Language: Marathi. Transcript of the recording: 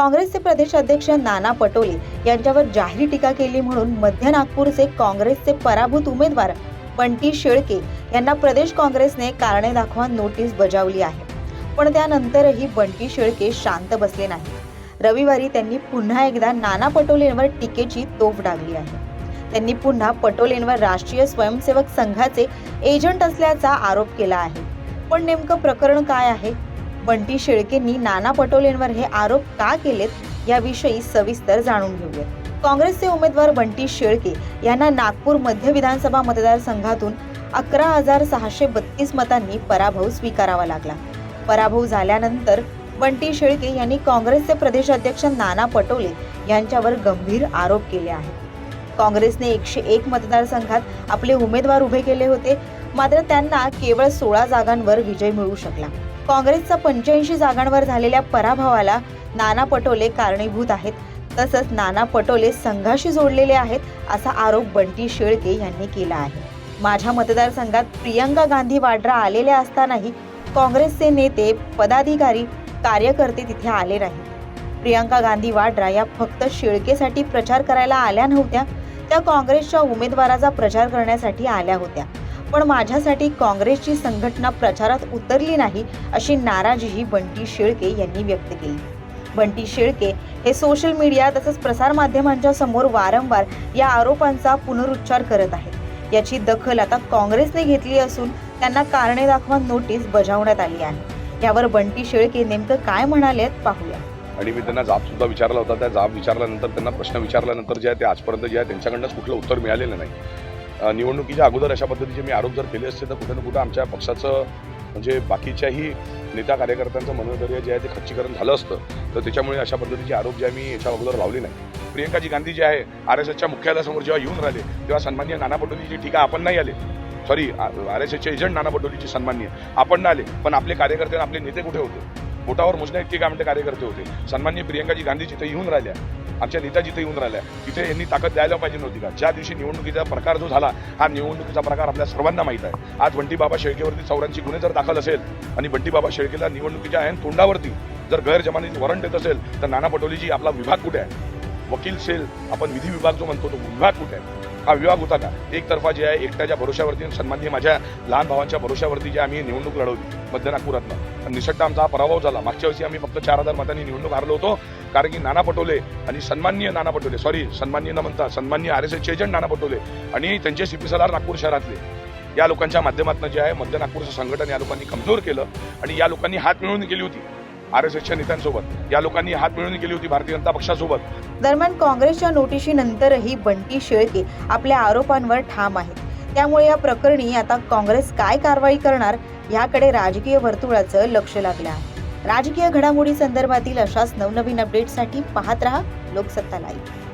काँग्रेसचे प्रदेश अध्यक्ष नाना पटोले यांच्यावर जाहीर टीका केली म्हणून मध्य नागपूरचे काँग्रेसचे पराभूत उमेदवार बंटी शेळके यांना प्रदेश काँग्रेसने कारणे दाखवा नोटीस बजावली आहे. पण त्यानंतरही बंटी शेळके शांत बसले नाही रविवारी त्यांनी पुन्हा एकदा नाना पटोलेंवर टीकेची तोफ डागली आहे. त्यांनी पुन्हा पटोलेंवर राष्ट्रीय स्वयंसेवक संघाचे एजंट असल्याचा आरोप केला आहे. पण नेमकं प्रकरण काय आहे? बंटी शेळकेंनी नाना पटोलेंवर हे आरोप का केलेत याविषयी सविस्तर जाणून घेऊयात. काँग्रेसचे उमेदवार बंटी शेळके यांना नागपूर मध्य विधानसभा मतदारसंघातून अकरा हजार सहाशे बत्तीस मतांनी पराभव स्वीकारावा लागला. पराभव झाल्यानंतर बंटी शेळके यांनी काँग्रेसचे प्रदेशाध्यक्ष नाना पटोले यांच्यावर गंभीर आरोप केले आहेत. काँग्रेसने एकशे एक मतदारसंघात आपले उमेदवार उभे केले होते मात्र त्यांना केवळ सोळा जागांवर विजय मिळू शकला. काँग्रेसचा पंच्याऐंशी जागांवर झालेल्या पराभवाला नाना पटोले कारणीभूत आहेत. तसंच नाना पटोले संघाशी जोडलेले आहेत असा आरोप बंटी शेळके यांनी केला आहे. माझ्या मतदारसंघात प्रियंका गांधी वाड्रा आलेल्या असतानाही काँग्रेसचे नेते पदाधिकारी कार्यकर्ते तिथे आले नाहीत. प्रियंका गांधी वाड्रा या फक्त शेळकेसाठी प्रचार करायला आल्या नव्हत्या त्या काँग्रेसच्या उमेदवाराचा प्रचार करण्यासाठी आल्या होत्या. पण माझ्यासाठी काँग्रेसची संघटना प्रचारात उतरली नाही अशी नाराजीही बंटी शेळके यांनी व्यक्त केली. बंटी शेळके हे सोशल मीडिया तसंच प्रसारमाध्यमांच्या समोर वारंवार या आरोपांचा पुनरुच्चार करत आहेत. याची दखल आता काँग्रेसने घेतली असून त्यांना कारणे दाखवा नोटीस बजावण्यात आली आहे. यावर बंटी शेळके नेमकं काय म्हणाले पाहूया. आणि मी त्यांना जाब सुद्धा विचारला होता. त्या जाब विचारल्यानंतर त्यांना प्रश्न विचारल्यानंतर जे आहे ते आजपर्यंत जे आहे त्यांच्याकडनंच कुठलं उत्तर मिळालेलं नाही. निवडणुकीच्या अगोदर अशा पद्धतीचे मी आरोप जर केले असते तर कुठे ना कुठं आमच्या पक्षाचं म्हणजे बाकीच्याही नेता कार्यकर्त्यांचं मनोधैर्य जे आहे ते खच्चीकरण झालं असतं. तर त्याच्यामुळे अशा पद्धतीचे आरोप जे आहे मी याच्या अगोदर लावले नाही. प्रियंकाजी गांधी जे आहे आर एस एसच्या मुख्यालयासमोर जेव्हा येऊन राहिले तेव्हा सन्मान्य नाना पटोलेची टीका आपण नाही आले. Sorry R S S agent Nana पटोलीची सन्मान्य आपण नाही आले पण आपले कार्यकर्ते आणि आपले नेते कुठे होते? बोटावर मोजण्या इतके काय म्हणते कार्यकर्ते होते? सन्मान्य प्रियंकाजी गांधी जिथे येऊन राहिल्या आमच्या नेता जिथे येऊन राहिल्या. तिथे यांनी ताकद द्यायला पाहिजे नव्हती का? ज्या दिवशी निवडणुकीचा प्रकार जो झाला हा निवडणुकीचा प्रकार आपल्या सर्वांना माहीत आहे. आज बंटीबाबा शेळकेवरती चौऱ्याऐंशी गुन्हे जर दाखल असेल आणि बंटीबाबा शेळकेला निवडणुकीच्या आहे तोंडावरती जर गैरजमानी वॉरंट येत असेल तर नाना पटोलेजी आपला विभाग कुठे आहे? वकील सेल आपण विधी विभाग जो म्हणतो तो विभाग कुठे आहे? हा विभाग होता का? एकतर्फा जे आहे एकट्याच्या भरोशावरती आणि सन्माननीय माझ्या लहान भावांच्या भरोशावरती जे आम्ही निवडणूक लढवली मध्य नागपुरातनं. आणि निसट्टा आमचा हा पराभव झाला. मागच्या वर्षी आम्ही फक्त चार हजार मतांनी निवडणूक हारलो होतो. कारण की नाना पटोले आणि सन्माननीय नाना पटोले सॉरी सन्माननीय न म्हणता सन्माननीय आर एस एसचे एजंट नाना पटोले आणि त्यांचे सीपी सलार नागपूर शहरातले. या लोकांच्या माध्यमातून जे आहे मध्य नागपूरचं संघटन या लोकांनी कमजोर केलं आणि या लोकांनी हात मिळवून केली होती आर एस एसच्या नेत्यांसोबत. या लोकांनी हात मिळून केली होती भारतीय जनता पक्षासोबत. दरम्यान काँग्रेसच्या नोटिशीनंतरही बंटी शेळके आपल्या आरोपांवर ठाम आहेत. त्यामुळे या प्रकरणी आता काँग्रेस काय कारवाई करणार याकडे राजकीय वर्तुळाचं लक्ष लागलं आहे. राजकीय घडामोडी संदर्भातील अशाच नवनवीन अपडेटसाठी पाहत रहा लोकसत्ता लाईव्ह